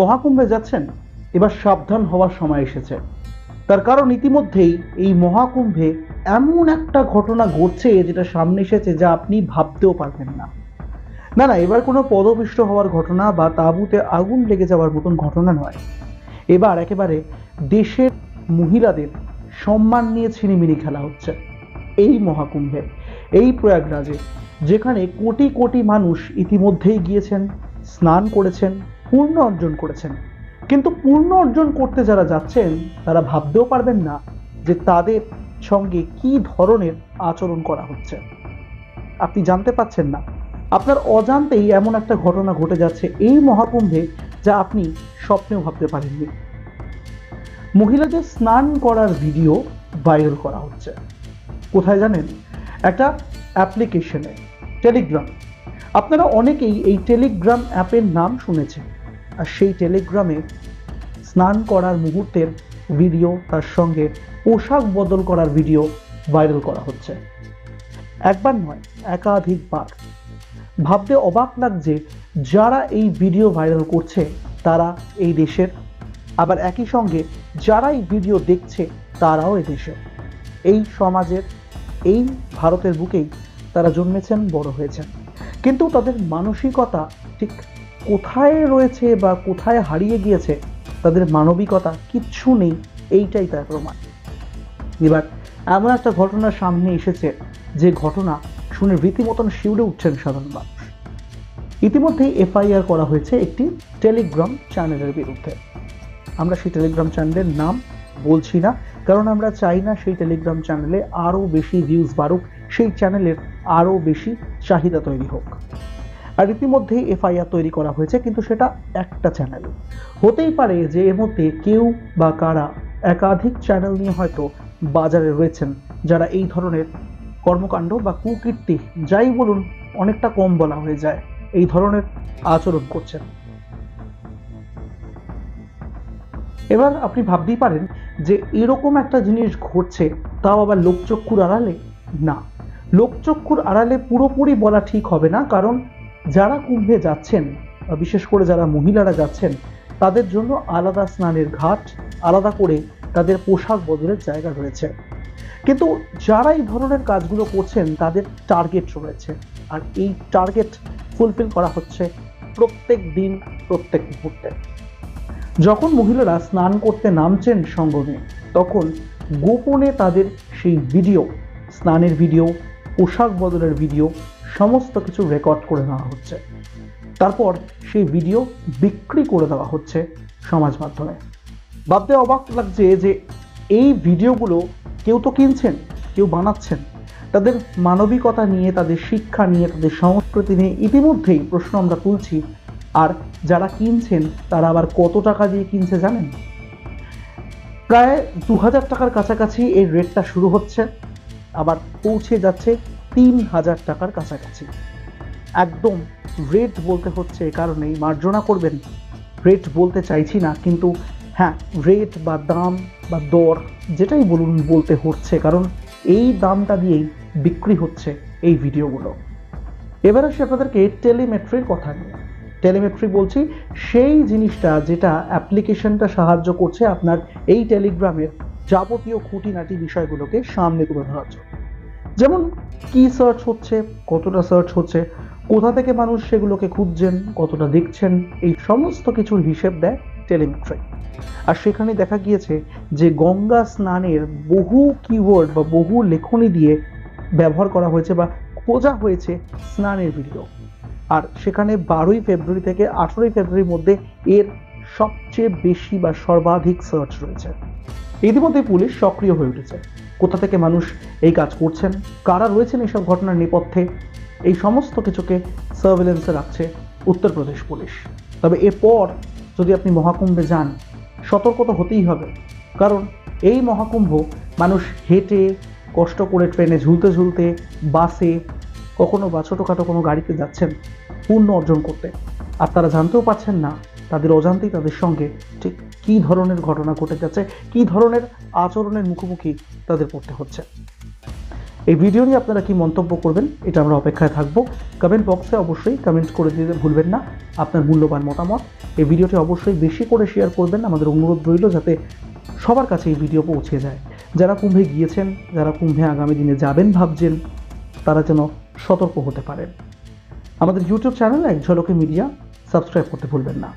মহাকুম্ভে যাচ্ছেন, এবার সাবধান হওয়ার সময় এসেছে। তার কারণ ইতিমধ্যেই এই মহাকুম্ভে এমন একটা ঘটনা ঘটছে যেটা সামনে এসেছে যা আপনি ভাবতেও পারবেন না। না না, এবার কোনো পদপিষ্ট হওয়ার ঘটনা বা তাঁবুতে আগুন লেগে যাওয়ার মতন ঘটনা নয়। এবার একেবারে দেশের মহিলাদের সম্মান নিয়ে ছিনিমিনি খেলা হচ্ছে এই মহাকুম্ভে, এই প্রয়াগরাজে, যেখানে কোটি কোটি মানুষ ইতিমধ্যেই গিয়েছেন, স্নান করেছেন পূর্ণ অর্জন করেছেন। কিন্তু পূর্ণ অর্জন করতে যারা যাচ্ছেন, তারা ভাবতেও পারবেন না যে তাদের সঙ্গে কি ধরনের আচরণ করা হচ্ছে। আপনি জানতে পাচ্ছেন না। আপনার অজান্তেই এমন একটা ঘটনা ঘটে যাচ্ছে এই মহাকুম্ভে যা আপনি স্বপ্নেও ভাবতে পারেননি। মহিলাদের স্নান করার ভিডিও ভাইরাল করা হচ্ছে। কোথায় জানেন? একটা অ্যাপ্লিকেশনে, টেলিগ্রাম। আপনারা অনেকেই এই টেলিগ্রাম অ্যাপের নাম শুনেছেন। আর সেই টেলিগ্রামে স্নান করার মুহূর্তের ভিডিও তার সঙ্গে পোশাক বদল করার ভিডিও ভাইরাল করা হচ্ছে। একবার নয়, একাধিকবার। ভাবতে অবাক লাগছে যারা এই ভিডিও ভাইরাল করছে তারা এই দেশের। আবার একই সঙ্গে যারা এই ভিডিও দেখছে তারাও এই দেশের এই সমাজের, এই ভারতের বুকেই তারা জন্মেছেন, বড় হয়েছেন। কিন্তু তাদের মানসিকতা ঠিক কোথায় রয়েছে বা কোথায় হারিয়ে গিয়েছে তাদের মানবিকতা কিচ্ছু নেই, এইটাই তার প্রমাণ। এবার এমন একটা ঘটনা সামনে এসেছে, যে ঘটনা শুনে রীতিমতন শিউরে উঠছেন সাধারণ মানুষ। ইতিমধ্যেই এফআইআর করা হয়েছে একটি টেলিগ্রাম চ্যানেলের বিরুদ্ধে। আমরা সেই টেলিগ্রাম চ্যানেলের নাম বলছি না, কারণ আমরা চাই না সেই টেলিগ্রাম চ্যানেলে আরও বেশি ভিউজ বাড়ুক, সেই চ্যানেলের আরও বেশি চাহিদা তৈরি হোক। আর ইতিমধ্যেই এফআইআর তৈরি করা হয়েছে, কিন্তু সেটা একটা চ্যানেল হতেই পারে যে এর মধ্যে কেউ বা কারা একাধিক চ্যানেল নিয়ে হয়তো বাজারে রয়েছেন, যারা এই ধরনের কর্মকাণ্ড বা কুকীর্তি, যাই বলুন, অনেকটা কম বলা হয়ে যায়, এই ধরনের আচরণ করছেন। এবার আপনি ভাবতেই পারেন যে এরকম একটা জিনিস ঘটছে, তাও আবার লোকচক্ষুর আড়ালে? না। লোকচক্ষুর আড়ালে পুরোপুরি বলা ঠিক হবে না, কারণ যারা কুম্ভে যাচ্ছেন বিশেষ করে যারা মহিলারা যাচ্ছেন, তাদের জন্য আলাদা স্নানের ঘাট, আলাদা করে তাদের পোশাক বদলের জায়গা রয়েছে। কিন্তু যারা এই ধরনের কাজগুলো করছেন, তাদের টার্গেট রয়েছে। আর এই টার্গেট ফুলফিল করা হচ্ছে প্রত্যেক দিন, প্রত্যেক মুহূর্তে। যখন মহিলারা স্নান করতে নামছেন সঙ্গমে, তখন গোপনে তাদের সেই ভিডিও স্নানের ভিডিও পোশাক বদলের ভিডিও সমস্ত কিছু রেকর্ড করে নেওয়া হচ্ছে। তারপর সেই ভিডিও বিক্রি করে দেওয়া হচ্ছে সমাজ মাধ্যমে। ভাবতে অবাক লাগছে যে এই ভিডিওগুলো কেউ তো কিনছেন, কেউ বানাচ্ছেন। তাদের মানবিকতা নিয়ে, তাদের শিক্ষা নিয়ে, তাদের সংস্কৃতি নিয়ে ইতিমধ্যেই প্রশ্ন আমরা তুলছি, আর যারা কিনছেন, তারা আবার কত টাকা দিয়ে কিনছে জানেন? প্রায় দু হাজার টাকার কাছাকাছি এই রেটটা শুরু হচ্ছে, আবার পৌঁছে যাচ্ছে তিন হাজার টাকার কাছাকাছি। একদম রেট বলতে হচ্ছে এ কারণেই। মার্জনা করবেন রেট বলতে চাইছি না, কিন্তু হ্যাঁ রেট বা দাম বা দর, যেটাই বলুন বলতে হচ্ছে, কারণ এই দামটা দিয়েই বিক্রি হচ্ছে এই ভিডিওগুলো। এবার আসি আপনাদেরকে টেলিমেট্রির কথা নিয়ে। টেলিমেট্রি বলছি, সেই জিনিসটা যেটা অ্যাপ্লিকেশনটা সাহায্য করছে আপনার এই টেলিগ্রামের যাবতীয় খুঁটিনাটি বিষয়গুলোকে সামনে তুলে ধরার জন্য। যেমন কি সার্চ হচ্ছে, কতটা সার্চ হচ্ছে, কোথা থেকে মানুষ সেগুলোকে খুঁজছেন, কতটা দেখছেন, এই সমস্ত কিছুর হিসেব দেয় টেলিমেট্রি আর সেখানে দেখা গিয়েছে যে গঙ্গা স্নানের বহু কিওয়ার্ড বা বহু লেখনী দিয়ে ব্যবহার করা হয়েছে বা খোঁজা হয়েছে স্নানের ভিডিও আর সেখানে বারোই ফেব্রুয়ারি থেকে আঠেরোই ফেব্রুয়ারির মধ্যে এর সবচেয়ে বেশি বা সর্বাধিক সার্চ রয়েছে। ইতিমধ্যে পুলিশ সক্রিয় হয়ে উঠেছে। কোথা থেকে মানুষ এই কাজ করছেন? কারা রয়েছেন এইসব ঘটনার নেপথ্যে? এই সমস্ত কিছুকে সার্ভেলেন্সে রাখছে উত্তরপ্রদেশ পুলিশ। তবে এরপর যদি আপনি মহাকুম্ভে যান, সতর্ক তো হতেই হবে। কারণ এই মহাকুম্ভ মানুষ হেঁটে, কষ্ট করে ট্রেনে ঝুলতে ঝুলতে, বাসে, কখনো বা ছোটোখাটো কোনো গাড়িতে যাচ্ছেন পূর্ণ অর্জন করতে। আর তারা জানতেও পারছেন না, তাদের অজান্তেই তাদের সঙ্গে ঠিক কী ধরনের ঘটনা ঘটে যাচ্ছে, কী ধরনের আচরণের মুখোমুখি তাদের পড়তে হচ্ছে। এই ভিডিও নিয়ে আপনারা কি মন্তব্য করবেন, এটা আমরা অপেক্ষায় থাকব। কমেন্ট বক্সে অবশ্যই কমেন্ট করে দিতে ভুলবেন না, আপনার মূল্যবান মতামত। এই ভিডিওটি অবশ্যই বেশি করে শেয়ার করবেন, আমাদের অনুরোধ রইল যাতে সবার কাছে এই ভিডিও পৌঁছে যায়। যারা কুম্ভে গিয়েছেন, যারা কুম্ভে আগামী দিনে যাবেন ভাবছেন, তারা যেন সতর্ক হতে পারেন। আমাদের ইউটিউব চ্যানেল এক ঝলকে মিডিয়া সাবস্ক্রাইব করতে ভুলবেন না।